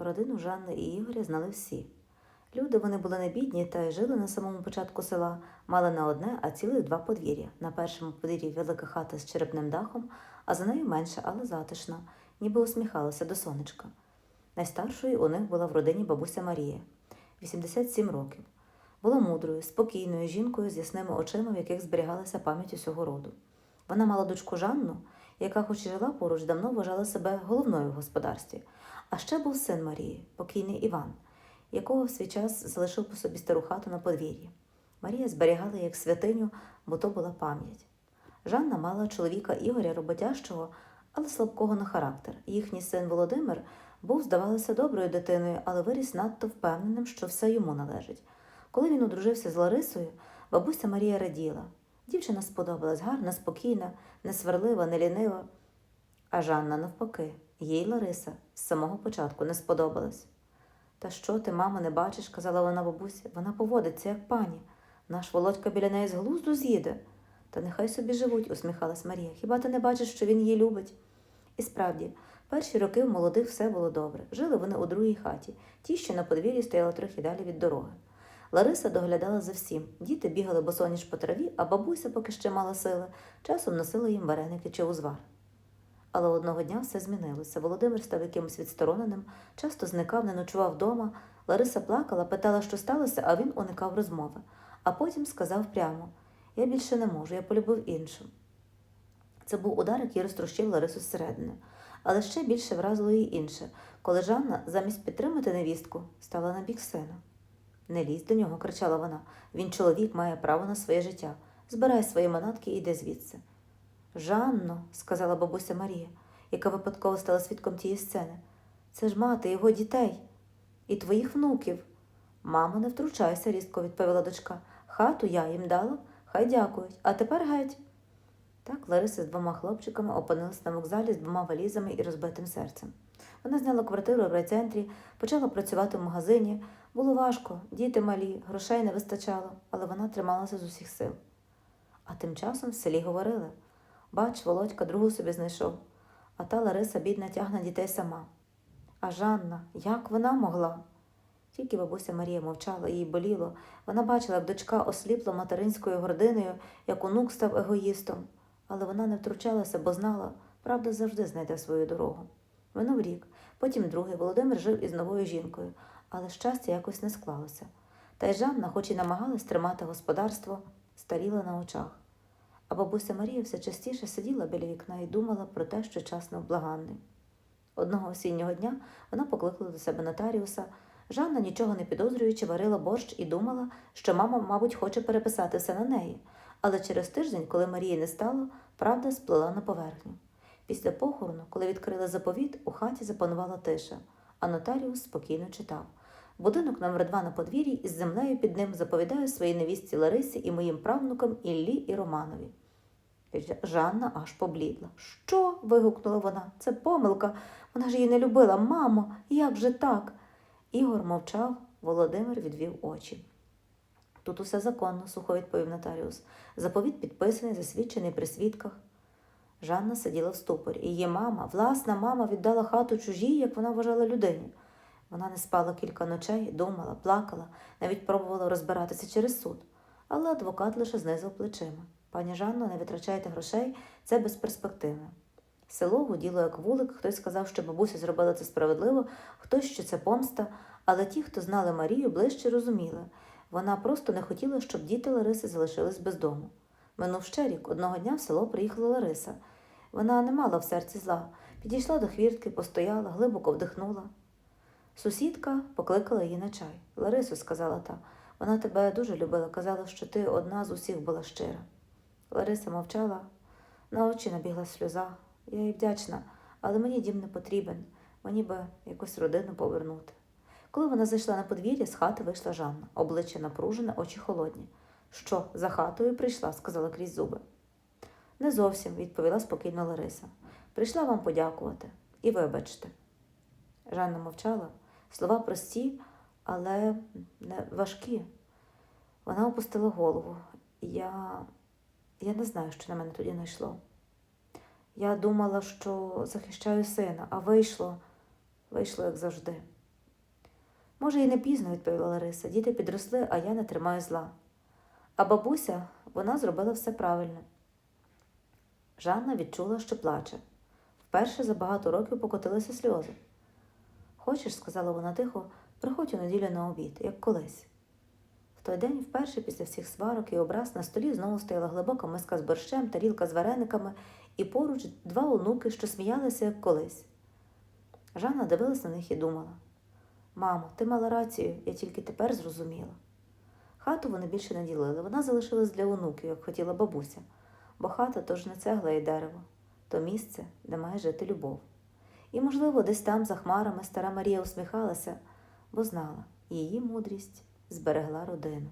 Родину Жанни і Ігоря знали всі. Люди вони були не бідні та й жили на самому початку села, мали не одне, а цілих два подвір'я. На першому подвір'ї велика хата з черепним дахом, а за нею менша, але затишна, ніби усміхалася до сонечка. Найстаршою у них була в родині бабуся Марія, 87 років. Була мудрою, спокійною жінкою з ясними очима, в яких зберігалася пам'ять усього роду. Вона мала дочку Жанну, яка, хоч і жила поруч, давно вважала себе головною в господарстві. А ще був син Марії, покійний Іван, якого в свій час залишив по собі стару хату на подвір'ї. Марія зберігала як святиню, бо то була пам'ять. Жанна мала чоловіка Ігоря роботящого, але слабкого на характер. Їхній син Володимир був, здавалося, доброю дитиною, але виріс надто впевненим, що все йому належить. Коли він одружився з Ларисою, бабуся Марія раділа. Дівчина сподобалась гарна, спокійна, несварлива, не лінива. А Жанна, навпаки, їй Лариса з самого початку не сподобалась. Та що ти, мамо, не бачиш, казала вона бабусі, вона поводиться, як пані. Наш Володька біля неї з глузду з'їде. Та нехай собі живуть, усміхалась Марія. Хіба ти не бачиш, що він її любить? І справді, перші роки в молодих все було добре. Жили вони у другій хаті, ті, що на подвір'ї стояла трохи далі від дороги. Лариса доглядала за всім. Діти бігали босоніж по траві, а бабуся, поки ще мала сили, часом носила їм вареники чи узвар. Але одного дня все змінилося. Володимир став якимось відстороненим, часто зникав, не ночував вдома. Лариса плакала, питала, що сталося, а він уникав розмови. А потім сказав прямо: Я більше не можу, я полюбив іншу. Це був удар, який розтрощив Ларису зсередини. Але ще більше вразило її інше, коли Жанна, замість підтримати невістку, стала на бік сина. Не лізь до нього, кричала вона. Він чоловік має право на своє життя. Збирай свої манатки і йди звідси. Жанно, сказала бабуся Марія, яка випадково стала свідком тієї сцени, це ж мати його дітей і твоїх внуків. Мамо, не втручайся, різко відповіла дочка. Хату я їм дала, хай дякують, а тепер геть. Так Лариса з двома хлопчиками опинилась на вокзалі з двома валізами і розбитим серцем. Вона зняла квартиру в райцентрі, почала працювати в магазині. Було важко, діти малі, грошей не вистачало, але вона трималася з усіх сил. А тим часом в селі говорили бач, Володька другу собі знайшов, а та Лариса бідна тягне дітей сама. А Жанна, як вона могла? Тільки бабуся Марія мовчала, їй боліло. Вона бачила, як дочка осліпла материнською гординою, як онук став егоїстом. Але вона не втручалася, бо знала, правда завжди знайде свою дорогу. Минув рік, потім другий Володимир жив із новою жінкою, але щастя якось не склалося. Та й Жанна, хоч і намагалась тримати господарство, старіла на очах. А бабуся Марія все частіше сиділа біля вікна і думала про те, що час невблаганний. Одного осіннього дня вона покликала до себе нотаріуса. Жанна, нічого не підозрюючи, варила борщ і думала, що мама, мабуть, хоче переписати все на неї. Але через тиждень, коли Марії не стало, правда сплила на поверхню. Після похорону, коли відкрили заповіт, у хаті запанувала тиша, а нотаріус спокійно читав. Будинок номер 2 на подвір'ї із землею під ним заповідає своїй невістці Ларисі і моїм правнукам Іллі і Романові. Жанна аж поблідла. Що? вигукнула вона. Це помилка. Вона ж її не любила. Мамо, як же так? Ігор мовчав, Володимир відвів очі. Тут усе законно, сухо відповів нотаріус. Заповіт підписаний, засвідчений при свідках. Жанна сиділа в ступорі. Її мама, власна мама, віддала хату чужій, як вона вважала людині. Вона не спала кілька ночей, думала, плакала, навіть пробувала розбиратися через суд. Але адвокат лише знизав плечима. Пані Жанно, не витрачайте грошей, це безперспективно. Село гуділо як вулик, хтось сказав, що бабуся зробила це справедливо, хтось, що це помста, але ті, хто знали Марію, ближче розуміли. Вона просто не хотіла, щоб діти Лариси залишились без дому. Минув ще рік, одного дня в село приїхала Лариса. Вона не мала в серці зла. Підійшла до хвіртки, постояла, глибоко вдихнула. Сусідка покликала її на чай. Ларисо, сказала та, вона тебе дуже любила, казала, що ти одна з усіх була щира. Лариса мовчала, на очі набігла сльоза. Я їй вдячна, але мені дім не потрібен, мені би якусь родину повернути. Коли вона зайшла на подвір'я, з хати вийшла Жанна, обличчя напружене, очі холодні. Що, за хатою прийшла? сказала крізь зуби. Не зовсім, відповіла спокійно Лариса. Прийшла вам подякувати і вибачте. Жанна мовчала. Слова прості, але не важкі. Вона опустила голову. Я, я не знаю, що на мене тоді найшло. Я думала, що захищаю сина, а вийшло, вийшло, як завжди. Може, і не пізно, відповіла Лариса. Діти підросли, а я не тримаю зла. А бабуся, вона зробила все правильно. Жанна відчула, що плаче. Вперше за багато років покотилися сльози. Хочеш, сказала вона тихо, приходь у неділю на обід, як колись. В той день, вперше після всіх сварок і образ, на столі знову стояла глибока миска з борщем, тарілка з варениками і поруч два онуки, що сміялися, як колись. Жанна дивилась на них і думала: Мамо, ти мала рацію, я тільки тепер зрозуміла. Хату вони більше не ділили, вона залишилась для онуків, як хотіла бабуся, бо хата то ж не цегла і дерево, то місце, де має жити любов. І, можливо, десь там, за хмарами, стара Марія усміхалася, бо знала, її мудрість зберегла родину.